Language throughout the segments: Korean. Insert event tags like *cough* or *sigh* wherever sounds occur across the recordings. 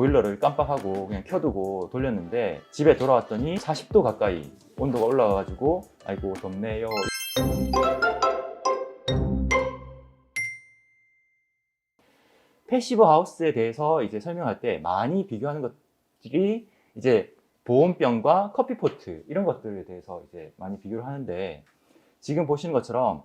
보일러를 깜빡하고 그냥 켜두고 돌렸는데 집에 돌아왔더니 40도 가까이 온도가 올라와가지고 아이고 덥네요. 패시브 하우스에 대해서 이제 설명할 때 많이 비교하는 것들이 이제 보온병과 커피포트 이런 것들에 대해서 이제 많이 비교를 하는데 지금 보시는 것처럼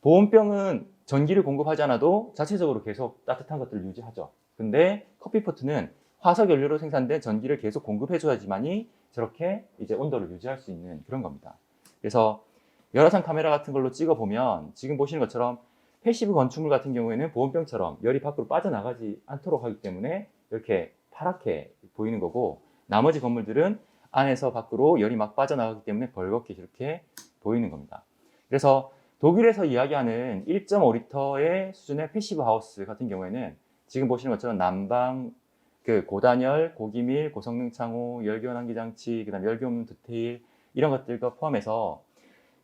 보온병은 전기를 공급하지 않아도 자체적으로 계속 따뜻한 것들을 유지하죠. 근데 커피포트는 화석 연료로 생산된 전기를 계속 공급해줘야지만이 저렇게 이제 온도를 유지할 수 있는 그런 겁니다. 그래서 열화상 카메라 같은 걸로 찍어 보면 지금 보시는 것처럼 패시브 건축물 같은 경우에는 보온병처럼 열이 밖으로 빠져나가지 않도록 하기 때문에 이렇게 파랗게 보이는 거고 나머지 건물들은 안에서 밖으로 열이 막 빠져나가기 때문에 벌겋게 이렇게 보이는 겁니다. 그래서 독일에서 이야기하는 1.5리터의 수준의 패시브 하우스 같은 경우에는 지금 보시는 것처럼 난방, 그 고단열, 고기밀, 고성능 창호, 열기원 환기 장치, 그다음 열기 없는 디테일 이런 것들과 포함해서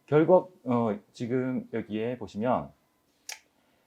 결국 어, 지금 여기에 보시면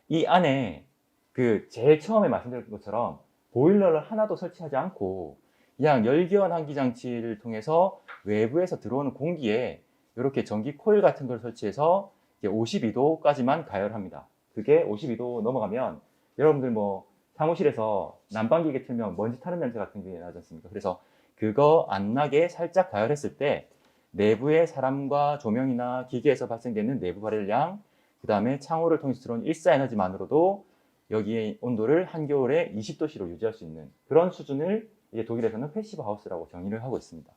이 안에 그 제일 처음에 말씀드렸던 것처럼 보일러를 하나도 설치하지 않고 그냥 열기원 환기 장치를 통해서 외부에서 들어오는 공기에 이렇게 전기 코일 같은 걸 설치해서 52도까지만 가열합니다. 그게 52도 넘어가면 여러분들 뭐 사무실에서 난방기계 틀면 먼지 타는 냄새 같은 게 나지 않습니까? 그래서 그거 안 나게 살짝 가열했을 때 내부의 사람과 조명이나 기계에서 발생되는 내부 발열량, 그 다음에 창호를 통해서 들어온 일사에너지만으로도 여기의 온도를 한겨울에 20도씨로 유지할 수 있는 그런 수준을 이제 독일에서는 패시브 하우스라고 정의를 하고 있습니다.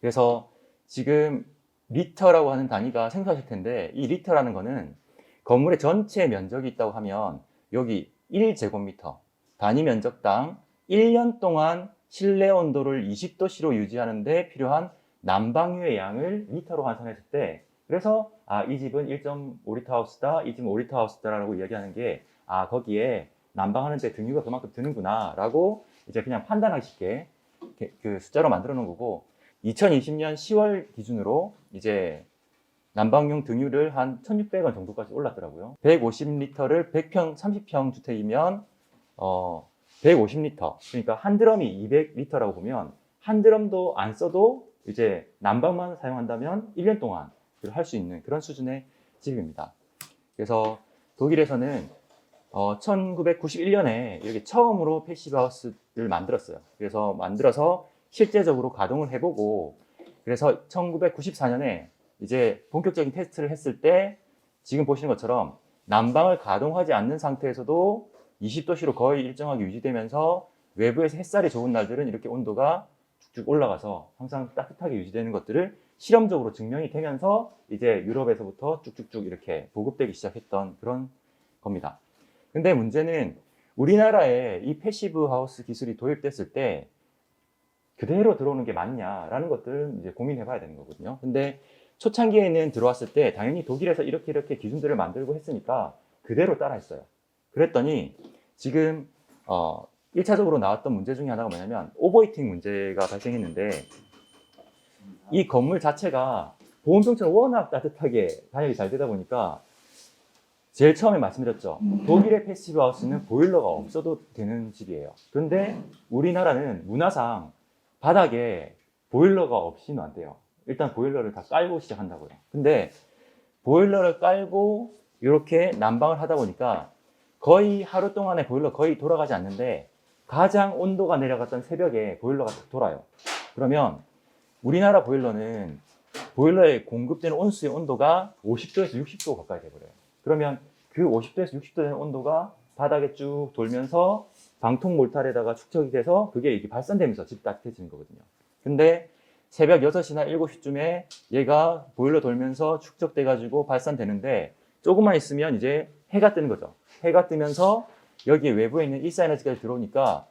그래서 지금 리터라고 하는 단위가 생소하실 텐데 이 리터라는 거는 건물의 전체 면적이 있다고 하면 여기 1제곱미터 단위 면적당 1년 동안 실내 온도를 20도씨로 유지하는데 필요한 난방유의 양을 리터로 환산했을 때 그래서 아 이 집은 1.5리터 하우스다 이 집은 5리터 하우스다라고 이야기하는 게 아 거기에 난방하는데 등유가 그만큼 드는구나 라고 이제 그냥 판단하기 쉽게 그 숫자로 만들어 놓은 거고 2020년 10월 기준으로 이제 난방용 등유를 한 1,600원 정도까지 올랐더라고요. 150리터를 100평, 30평 주택이면 어 150리터. 그러니까 한 드럼이 200리터라고 보면 한 드럼도 안 써도 이제 난방만 사용한다면 1년 동안 할 수 있는 그런 수준의 집입니다. 그래서 독일에서는 어, 1991년에 이렇게 처음으로 패시브 하우스를 만들었어요. 그래서 만들어서 실제적으로 가동을 해보고 그래서 1994년에 이제 본격적인 테스트를 했을 때 지금 보시는 것처럼 난방을 가동하지 않는 상태에서도 20도씨로 거의 일정하게 유지되면서 외부에서 햇살이 좋은 날들은 이렇게 온도가 쭉쭉 올라가서 항상 따뜻하게 유지되는 것들을 실험적으로 증명이 되면서 이제 유럽에서부터 쭉쭉쭉 이렇게 보급되기 시작했던 그런 겁니다. 근데 문제는 우리나라에 이 패시브 하우스 기술이 도입됐을 때 그대로 들어오는 게 맞냐라는 것들을 이제 고민해 봐야 되는 거거든요. 근데 초창기에는 들어왔을 때 당연히 독일에서 이렇게 이렇게 기준들을 만들고 했으니까 그대로 따라 했어요. 그랬더니 지금 어 1차적으로 나왔던 문제 중에 하나가 뭐냐면 오버히팅 문제가 발생했는데 이 건물 자체가 보온병처럼 워낙 따뜻하게 단열이 잘 되다 보니까 제일 처음에 말씀드렸죠. 독일의 패시브 하우스는 보일러가 없어도 되는 집이에요. 그런데 우리나라는 문화상 바닥에 보일러가 없이는 안 돼요. 일단 보일러를 다 깔고 시작한다고요. 근데 보일러를 깔고 이렇게 난방을 하다 보니까 거의 하루 동안에 보일러 거의 돌아가지 않는데 가장 온도가 내려갔던 새벽에 보일러가 딱 돌아요. 그러면 우리나라 보일러는 보일러에 공급되는 온수의 온도가 50도에서 60도 가까이 돼버려요. 그러면 그 50도에서 60도 되는 온도가 바닥에 쭉 돌면서 방통 몰탈에다가 축적이 돼서 그게 이게 발산되면서 집 따뜻해지는 거거든요. 근데 새벽 6시나 7시쯤에 얘가 보일러 돌면서 축적돼 가지고 발산되는데 조금만 있으면 이제 해가 뜨는 거죠. 해가 뜨면서 여기에 외부에 있는 일사에너지까지 들어오니까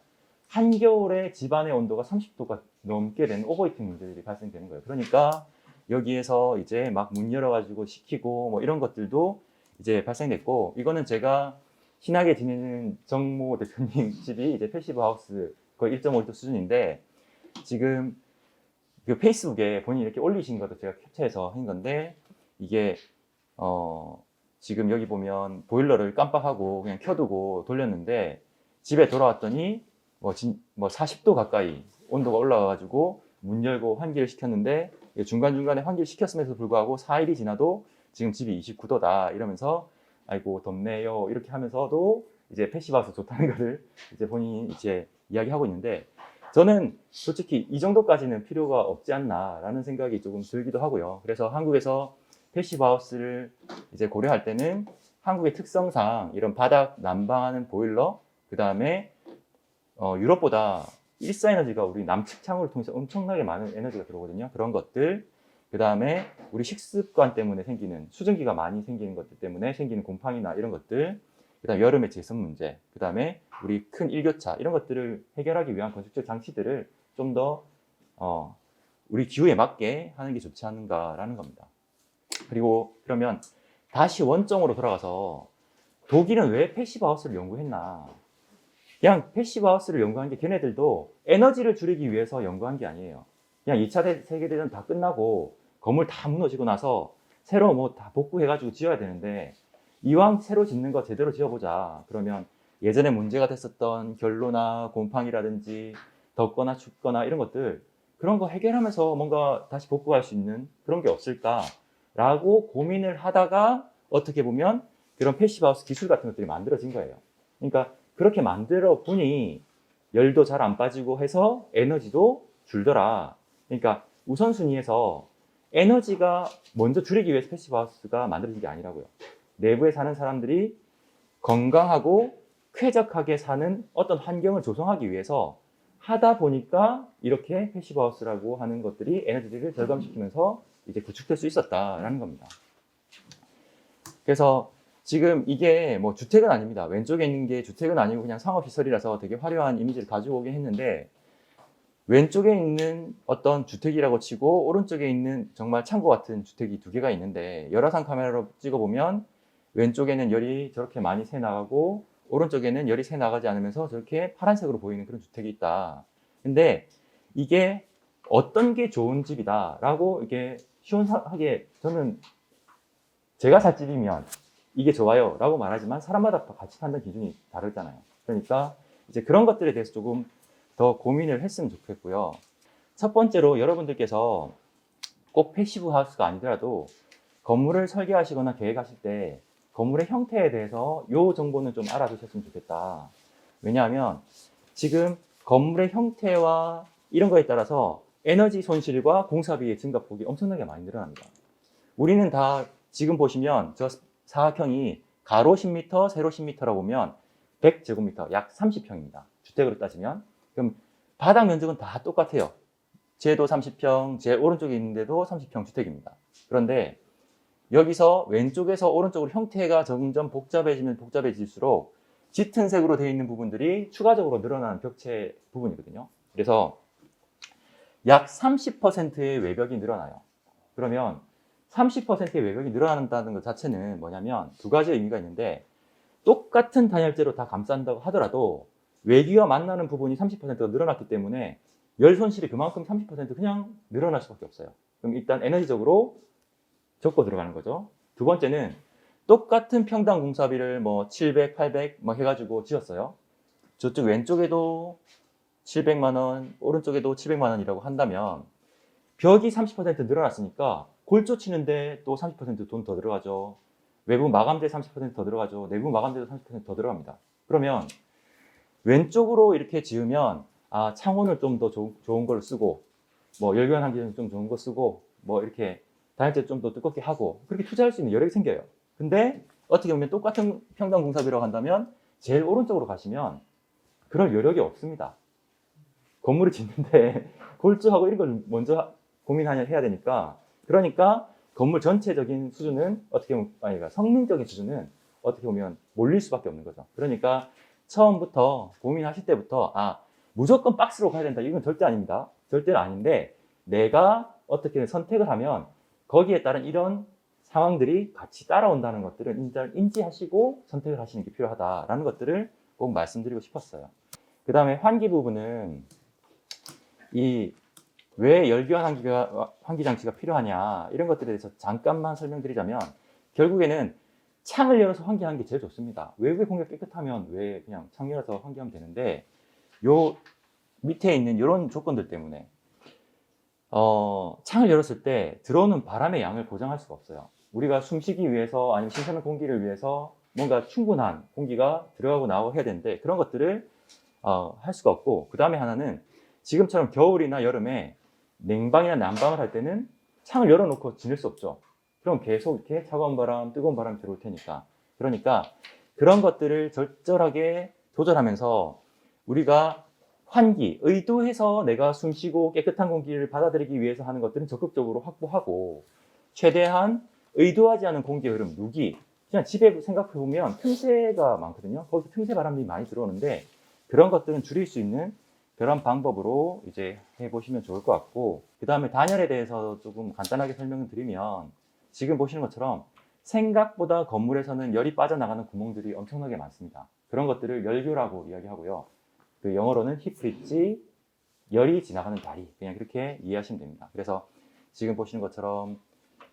한겨울에 집안의 온도가 30도가 넘게 되는 오버히팅 문제들이 발생되는 거예요. 그러니까 여기에서 이제 막 문 열어가지고 식히고 뭐 이런 것들도 이제 발생됐고 이거는 제가 신나게 지내는 정모 대표님 *laughs* 집이 이제 패시브 하우스 거의 1.5리터 수준인데 지금 그 페이스북에 본인이 이렇게 올리신 것도 제가 캡처해서 한 건데 이게 어 지금 여기 보면 보일러를 깜빡하고 그냥 켜두고 돌렸는데 집에 돌아왔더니 뭐, 진, 뭐 40도 가까이 온도가 올라와가지고 문 열고 환기를 시켰는데 중간중간에 환기를 시켰음에도 불구하고 4일이 지나도 지금 집이 29도다 이러면서 아이고 덥네요 이렇게 하면서도 이제 패시브하우스 좋다는 거를 이제 본인이 이제 이야기하고 있는데 저는 솔직히 이 정도까지는 필요가 없지 않나라는 생각이 조금 들기도 하고요. 그래서 한국에서 패시브하우스를 이제 고려할 때는 한국의 특성상 이런 바닥 난방하는 보일러 그 다음에 어, 유럽보다 일사 에너지가 우리 남측 창호를 통해서 엄청나게 많은 에너지가 들어오거든요. 그런 것들 그 다음에 우리 식습관 때문에 생기는 수증기가 많이 생기는 것들 때문에 생기는 곰팡이나 이런 것들 그다음 여름의 제습 문제, 그다음에 우리 큰 일교차 이런 것들을 해결하기 위한 건축적 장치들을 좀더 어, 우리 기후에 맞게 하는 게 좋지 않은가라는 겁니다. 그리고 그러면 다시 원점으로 돌아가서 독일은 왜 패시브 하우스를 연구했나? 그냥 패시브 하우스를 연구한 게 걔네들도 에너지를 줄이기 위해서 연구한 게 아니에요. 그냥 2차 대- 세계대전 다 끝나고 건물 다 무너지고 나서 새로 뭐 다 복구해가지고 지어야 되는데 이왕 새로 짓는 거 제대로 지어보자. 그러면 예전에 문제가 됐었던 결로나 곰팡이라든지 덥거나 춥거나 이런 것들 그런 거 해결하면서 뭔가 다시 복구할 수 있는 그런 게 없을까라고 고민을 하다가 어떻게 보면 그런 패시브하우스 기술 같은 것들이 만들어진 거예요. 그러니까 그렇게 만들어 보니 열도 잘 안 빠지고 해서 에너지도 줄더라. 그러니까 우선순위에서 에너지가 먼저 줄이기 위해서 패시브하우스가 만들어진 게 아니라고요. 내부에 사는 사람들이 건강하고 쾌적하게 사는 어떤 환경을 조성하기 위해서 하다 보니까 이렇게 패시브하우스라고 하는 것들이 에너지를 절감시키면서 이제 구축될 수 있었다라는 겁니다. 그래서 지금 이게 뭐 주택은 아닙니다. 왼쪽에 있는 게 주택은 아니고 그냥 상업시설이라서 되게 화려한 이미지를 가지고 오긴 했는데 왼쪽에 있는 어떤 주택이라고 치고 오른쪽에 있는 정말 창고 같은 주택이 두 개가 있는데 열화상 카메라로 찍어보면 왼쪽에는 열이 저렇게 많이 새 나가고 오른쪽에는 열이 새 나가지 않으면서 저렇게 파란색으로 보이는 그런 주택이 있다. 근데 이게 어떤 게 좋은 집이다라고 이게 시원하게 저는 제가 살 집이면 이게 좋아요라고 말하지만 사람마다 가치 판단 기준이 다르잖아요. 그러니까 이제 그런 것들에 대해서 조금 더 고민을 했으면 좋겠고요. 첫 번째로 여러분들께서 꼭 패시브 하우스가 아니더라도 건물을 설계하시거나 계획하실 때 건물의 형태에 대해서 요 정보는 좀 알아두셨으면 좋겠다. 왜냐하면 지금 건물의 형태와 이런 거에 따라서 에너지 손실과 공사비의 증가폭이 엄청나게 많이 늘어납니다. 우리는 다 지금 보시면 저 사각형이 가로 10m, 세로 10m라고 보면 100제곱미터, 약 30평입니다. 주택으로 따지면. 그럼 바닥 면적은 다 똑같아요. 제도 30평, 제 오른쪽에 있는데도 30평 주택입니다. 그런데 여기서 왼쪽에서 오른쪽으로 형태가 점점 복잡해지면 복잡해질수록 짙은 색으로 되어 있는 부분들이 추가적으로 늘어나는 벽체 부분이거든요. 그래서 약 30%의 외벽이 늘어나요. 그러면 30%의 외벽이 늘어난다는 것 자체는 뭐냐면 두 가지 의미가 있는데 똑같은 단열재로 다 감싼다고 하더라도 외기와 만나는 부분이 30%가 늘어났기 때문에 열 손실이 그만큼 30% 그냥 늘어날 수밖에 없어요. 그럼 일단 에너지적으로 적고 들어가는 거죠. 두 번째는 똑같은 평당 공사비를 뭐 700, 800뭐 해가지고 지었어요. 저쪽 왼쪽에도 700만 원, 오른쪽에도 700만 원이라고 한다면 벽이 30% 늘어났으니까 골조 치는데 또 30%돈 더 들어가죠. 외부 마감재 30%더 들어가죠. 내부 마감재도 30%더 들어갑니다. 그러면 왼쪽으로 이렇게 지으면 아 창원을 좀더 좋은 걸 쓰고 뭐 열변 환기는 좀 좋은 거 쓰고 뭐 이렇게 단열재 좀 더 두껍게 하고 그렇게 투자할 수 있는 여력이 생겨요. 근데 어떻게 보면 똑같은 평당 공사비라고 한다면 제일 오른쪽으로 가시면 그럴 여력이 없습니다. 건물을 짓는데 *laughs* 골조하고 이런 걸 먼저 고민해야 되니까 그러니까 건물 전체적인 수준은 어떻게 보면 아니 그러니까 성능적인 수준은 어떻게 보면 몰릴 수밖에 없는 거죠. 그러니까 처음부터 고민하실 때부터 아 무조건 박스로 가야 된다 이건 절대 아닙니다. 절대는 아닌데 내가 어떻게 선택을 하면 거기에 따른 이런 상황들이 같이 따라온다는 것들을 인지하시고 선택을 하시는 게 필요하다라는 것들을 꼭 말씀드리고 싶었어요. 그 다음에 환기 부분은 이 왜 열교환 환기가, 환기 장치가 필요하냐 이런 것들에 대해서 잠깐만 설명드리자면 결국에는 창을 열어서 환기하는 게 제일 좋습니다. 외부의 공기가 깨끗하면 왜 그냥 창 열어서 환기하면 되는데 요 밑에 있는 이런 조건들 때문에 어, 창을 열었을 때 들어오는 바람의 양을 보장할 수가 없어요. 우리가 숨쉬기 위해서 아니면 신선한 공기를 위해서 뭔가 충분한 공기가 들어가고 나오고 해야 되는데 그런 것들을 어, 할 수가 없고 그 다음에 하나는 지금처럼 겨울이나 여름에 냉방이나 난방을 할 때는 창을 열어놓고 지낼 수 없죠. 그럼 계속 이렇게 차가운 바람, 뜨거운 바람이 들어올 테니까. 그러니까 그런 것들을 절절하게 조절하면서 우리가 환기, 의도해서 내가 숨 쉬고 깨끗한 공기를 받아들이기 위해서 하는 것들은 적극적으로 확보하고 최대한 의도하지 않은 공기의 흐름, 누기. 그냥 집에 생각해 보면 틈새가 많거든요. 거기서 틈새 바람이 많이 들어오는데 그런 것들은 줄일 수 있는 그런 방법으로 이제 해보시면 좋을 것 같고 그 다음에 단열에 대해서 조금 간단하게 설명을 드리면 지금 보시는 것처럼 생각보다 건물에서는 열이 빠져나가는 구멍들이 엄청나게 많습니다. 그런 것들을 열교라고 이야기하고요. 그 영어로는 히프리지, 열이 지나가는 다리. 그냥 그렇게 이해하시면 됩니다. 그래서 지금 보시는 것처럼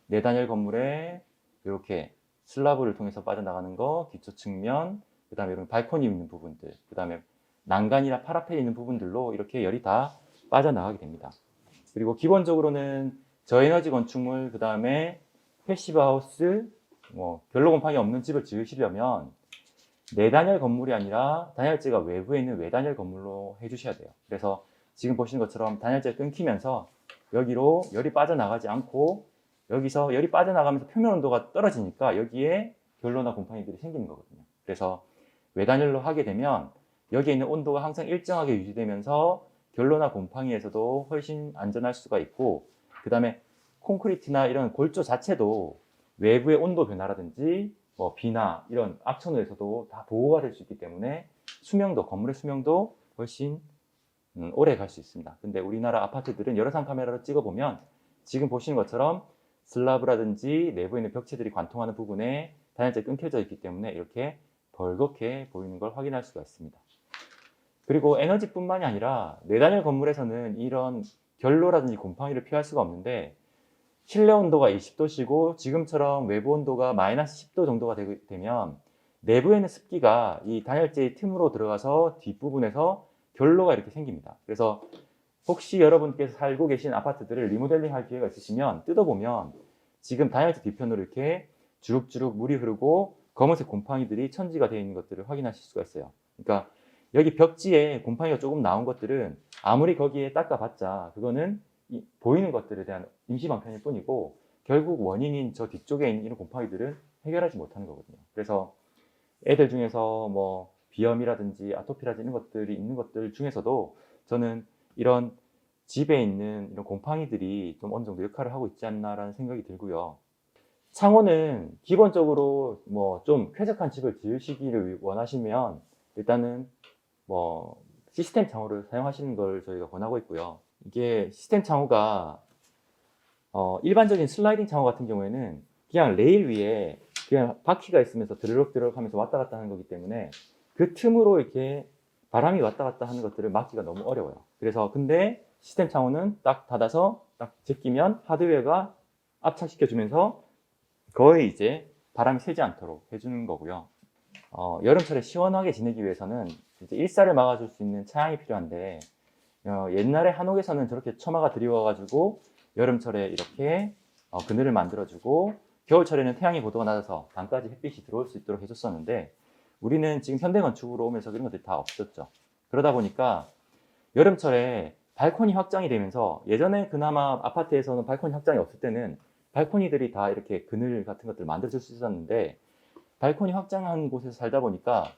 내단열 건물에 이렇게 슬라브를 통해서 빠져나가는 거, 기초 측면, 그 다음에 이런 발코니 있는 부분들, 그 다음에 난간이나 파라펠 있는 부분들로 이렇게 열이 다 빠져나가게 됩니다. 그리고 기본적으로는 저에너지 건축물, 그 다음에 패시브 하우스, 뭐 결로 곰팡이 없는 집을 지으시려면 내단열 건물이 아니라 단열재가 외부에 있는 외단열 건물로 해주셔야 돼요. 그래서 지금 보시는 것처럼 단열재 끊기면서 여기로 열이 빠져나가지 않고 여기서 열이 빠져나가면서 표면 온도가 떨어지니까 여기에 결로나 곰팡이들이 생기는 거거든요. 그래서 외단열로 하게 되면 여기에 있는 온도가 항상 일정하게 유지되면서 결로나 곰팡이에서도 훨씬 안전할 수가 있고 그 다음에 콘크리트나 이런 골조 자체도 외부의 온도 변화라든지 뭐 비나 이런 악천후에서도 다 보호가 될 수 있기 때문에 수명도 건물의 수명도 훨씬 음, 오래 갈 수 있습니다. 근데 우리나라 아파트들은 열화상 카메라로 찍어 보면 지금 보시는 것처럼 슬라브라든지 내부에 있는 벽체들이 관통하는 부분에 단열재 끊겨져 있기 때문에 이렇게 벌겋게 보이는 걸 확인할 수가 있습니다. 그리고 에너지뿐만이 아니라 내단열 건물에서는 이런 결로라든지 곰팡이를 피할 수가 없는데 실내 온도가 20도시고 지금처럼 외부 온도가 마이너스 10도 정도가 되- 되면 내부에는 습기가 이 단열재의 틈으로 들어가서 뒷부분에서 결로가 이렇게 생깁니다. 그래서 혹시 여러분께서 살고 계신 아파트들을 리모델링 할 기회가 있으시면 뜯어보면 지금 단열재 뒤편으로 이렇게 주룩주룩 물이 흐르고 검은색 곰팡이들이 천지가 되어 있는 것들을 확인하실 수가 있어요. 그러니까 여기 벽지에 곰팡이가 조금 나온 것들은 아무리 거기에 닦아봤자 그거는 이- 보이는 것들에 대한 임시 방편일 뿐이고 결국 원인인 저 뒤쪽에 있는 이런 곰팡이들은 해결하지 못하는 거거든요. 그래서 애들 중에서 뭐 비염이라든지 아토피라든지 이런 것들이 있는 것들 중에서도 저는 이런 집에 있는 이런 곰팡이들이 좀 어느 정도 역할을 하고 있지 않나라는 생각이 들고요. 창호는 기본적으로 뭐 좀 쾌적한 집을 지으시기를 원하시면 일단은 뭐 시스템 창호를 사용하시는 걸 저희가 권하고 있고요. 이게 시스템 창호가 어, 일반적인 슬라이딩 창호 같은 경우에는 그냥 레일 위에 그냥 바퀴가 있으면서 드르륵드르륵 하면서 왔다 갔다 하는 거기 때문에 그 틈으로 이렇게 바람이 왔다 갔다 하는 것들을 막기가 너무 어려워요. 그래서 근데 시스템 창호는 딱 닫아서 딱 제끼면 하드웨어가 압착시켜 주면서 거의 이제 바람이 새지 않도록 해주는 거고요. 어, 여름철에 시원하게 지내기 위해서는 이제 일사를 막아줄 수 있는 차양이 필요한데 어, 옛날에 한옥에서는 저렇게 처마가 드리워가지고 여름철에 이렇게 어, 그늘을 만들어주고 겨울철에는 태양의 고도가 낮아서 밤까지 햇빛이 들어올 수 있도록 해줬었는데 우리는 지금 현대 건축으로 오면서 그런 것들이 다 없었죠. 그러다 보니까 여름철에 발코니 확장이 되면서 예전에 그나마 아파트에서는 발코니 확장이 없을 때는 발코니들이 다 이렇게 그늘 같은 것들을 만들어줄 수 있었는데 발코니 확장한 곳에서 살다 보니까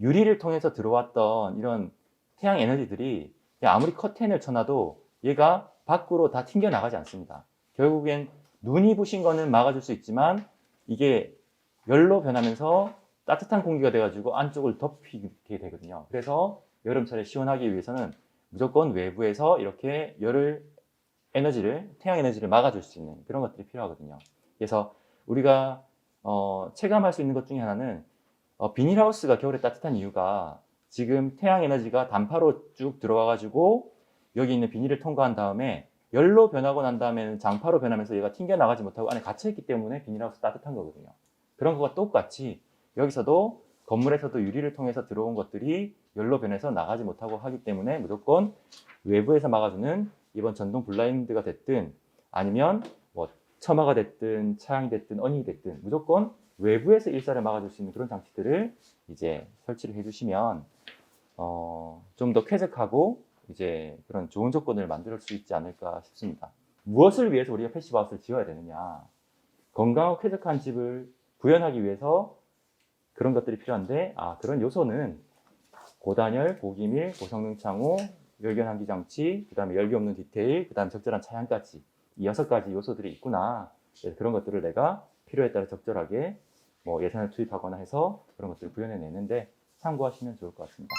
유리를 통해서 들어왔던 이런 태양 에너지들이 아무리 커튼을 쳐놔도 얘가 밖으로 다 튕겨 나가지 않습니다. 결국엔 눈이 부신 거는 막아줄 수 있지만 이게 열로 변하면서 따뜻한 공기가 돼가지고 안쪽을 덮이게 되거든요. 그래서 여름철에 시원하기 위해서는 무조건 외부에서 이렇게 열을 에너지를 태양 에너지를 막아줄 수 있는 그런 것들이 필요하거든요. 그래서 우리가 어, 체감할 수 있는 것 중에 하나는 어, 비닐하우스가 겨울에 따뜻한 이유가 지금 태양 에너지가 단파로 쭉 들어가가지고 여기 있는 비닐을 통과한 다음에 열로 변하고 난 다음에는 장파로 변하면서 얘가 튕겨 나가지 못하고 안에 갇혀 있기 때문에 비닐하우스 따뜻한 거거든요. 그런 것과 똑같이 여기서도 건물에서도 유리를 통해서 들어온 것들이 열로 변해서 나가지 못하고 하기 때문에 무조건 외부에서 막아주는 이번 전동 블라인드가 됐든 아니면 뭐 처마가 됐든 차양이 됐든 어닝이 됐든 무조건 외부에서 일사를 막아줄 수 있는 그런 장치들을 이제 설치를 해주시면 어, 좀 더 쾌적하고 이제 그런 좋은 조건을 만들 수 있지 않을까 싶습니다. 무엇을 위해서 우리가 패시브하우스를 지어야 되느냐? 건강하고 쾌적한 집을 구현하기 위해서 그런 것들이 필요한데 아 그런 요소는 고단열, 고기밀, 고성능 창호, 열견 환기 장치, 그다음에 열기 없는 디테일, 그다음에 적절한 차양까지 이 여섯 가지 요소들이 있구나. 그런 것들을 내가 필요에 따라 적절하게 뭐 예산을 투입하거나 해서 그런 것들을 구현해 내는데 참고하시면 좋을 것 같습니다.